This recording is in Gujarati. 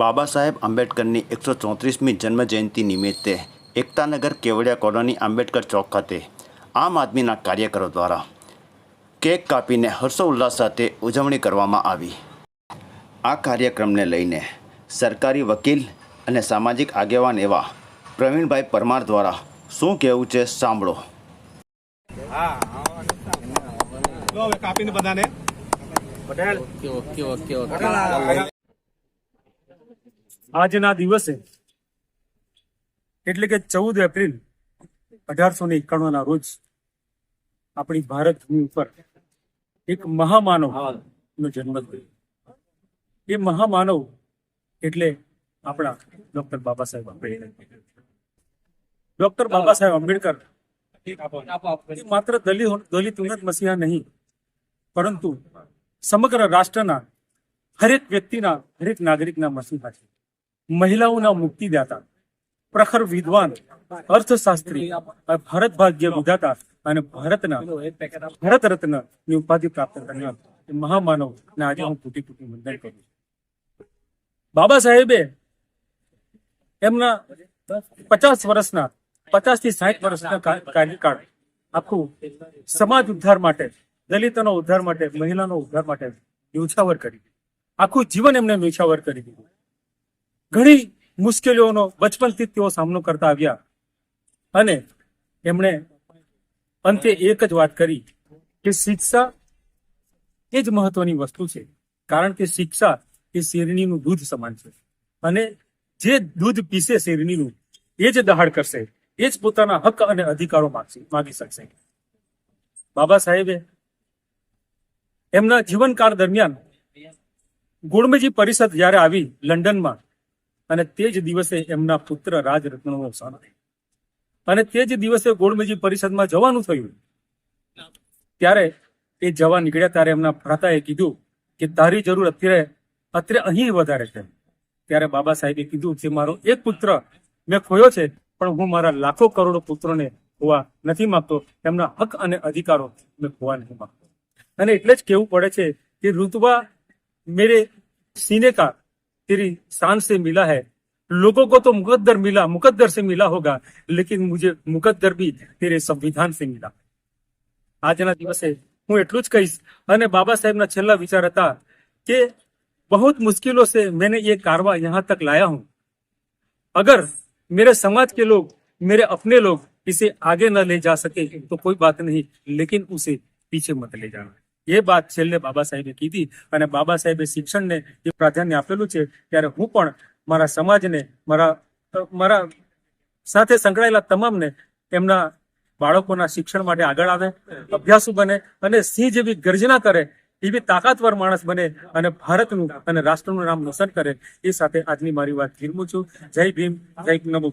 બાબા સાહેબ આંબેડકરની એકસો ચોત્રીસમી જન્મજયંતિ નિમિત્તે એકતાનગર કેવડિયા કોલોની આંબેડકર ચોક ખાતે આમ આદમીના કાર્યકરો દ્વારા કેક કાપીને હર્ષોલ્લાસ સાથે ઉજવણી કરવામાં આવી. આ કાર્યક્રમને લઈને સરકારી વકીલ અને સામાજિક આગેવાન એવા પ્રવીણભાઈ પરમાર દ્વારા શું કહેવું છે સાંભળો. કાપીને બધાને. ઓકે ઓકે ઓકે ઓકે આજના દિવસે એટલે કે ચૌદ એપ્રિલ અઢારસો ને એકાણુંના રોજ આપણી ભારત ભૂમિ ઉપર એક મહામાનવ નો જન્મ થયો. એ મહામાનવ એટલે આપણા ડોક્ટર બાબા સાહેબ આંબેડકર. ડોક્ટર બાબા સાહેબ આંબેડકર માત્ર દલિત દલિત ઉન્નત મસીહા નહીં, પરંતુ સમગ્ર રાષ્ટ્રના હરેક વ્યક્તિના, હરેક નાગરિકના મસીહા છે. મહિલાઓના મુક્તિદાતા પ્રખર વિદ્વાન, અર્થશાસ્ત્રી ભારત ભાગ્ય વિધાતા અને ભારતના ભારત રત્નની ઉપાધિ પ્રાપ્ત કરનાર મહામાનવ ને આજે હું તૂટી તૂટી વંદન કરું બાબા સાહેબે એમના પચાસ વર્ષના, પચાસથી સાહીઠ વર્ષના કાર્યકાળ આખું સમાજ ઉદ્ધાર માટે, દલિતોનો ઉદ્ધાર માટે, મહિલાનો ઉદ્ધાર માટે ન્યુછાવર કરી આખું જીવન એમને ન્યુછાવર કરી દીધું. ઘણી મુશ્કેલીઓનો બચપનથી તેઓ સામનો કરતા આવ્યા. અને એમણે અંતે એક જ વાત કરી કે શિક્ષા એ જ મહત્વની વસ્તુ છે, કારણ કે શિક્ષા એ શેરણીનું દૂધ સમાન છે. અને જે દૂધ પીશે શેરણીનું એ જ દહાડ કરશે, એ જ પોતાના હક અને અધિકારો માગશે, માગી શકશે. બાબા સાહેબે એમના જીવનકાળ દરમિયાન ગુણમજી પરિષદ જ્યારે આવી લંડનમાં અને તે જ દિવસે એમના પુત્ર રાજરત્નનું અવસાન થયું. અને તે જ દિવસે ગોળમેજી પરિષદમાં જવાનું થયું. ત્યારે એ જવા નીકળ્યા ત્યારે એમના ભ્રાતાએ કીધું કે તારી જરૂર અત્યારે અત્યારે અહીં વધારે છે. ત્યારે બાબા સાહેબે કીધું કે મારો એક પુત્ર મેં ખોયો છે, પણ હું મારા લાખો કરોડો પુત્રોને હોવા નથી માગતો. એમના હક અને અધિકારો મેં ખોવા નથી માંગતો. અને એટલે જ કેવું પડે છે કે ઋતુબા મેરે સિનેકાર तेरी शान से मिला है लोगों को तो मुकद्दर मिला मुकद्दर से मिला होगा लेकिन मुझे मुकद्दर भी तेरे संविधान से मिला આજના દિવસે હું એટલું જ કહીશ અને બાબા સાહેબના છેલ્લા વિચાર હતા કે बहुत मुश्किलों से मैंने ये कारवा यहाँ तक लाया हूँ अगर मेरे समाज के लोग मेरे अपने लोग इसे आगे न ले जा सके तो कोई बात नहीं लेकिन उसे पीछे मत ले जाना એ વાત છેલ્લે બાબા સાહેબે કીધી અને બાબા સાહેબે શિક્ષણને જે પ્રાધાન્ય આપેલું છે, ત્યારે હું પણ મારા સમાજને, મારા મારા સાથે સંકળાયેલા તમામને એમના બાળકોના શિક્ષણ માટે આગળ આવે, અભ્યાસુ બને અને સિંહ જેવી ગર્જના કરે, એવી તાકાતવર માણસ બને અને ભારતનું અને રાષ્ટ્રનું નામ રોશન કરે, એ સાથે આજની મારી વાત વિરમું છું. જય ભીમ, જય નમો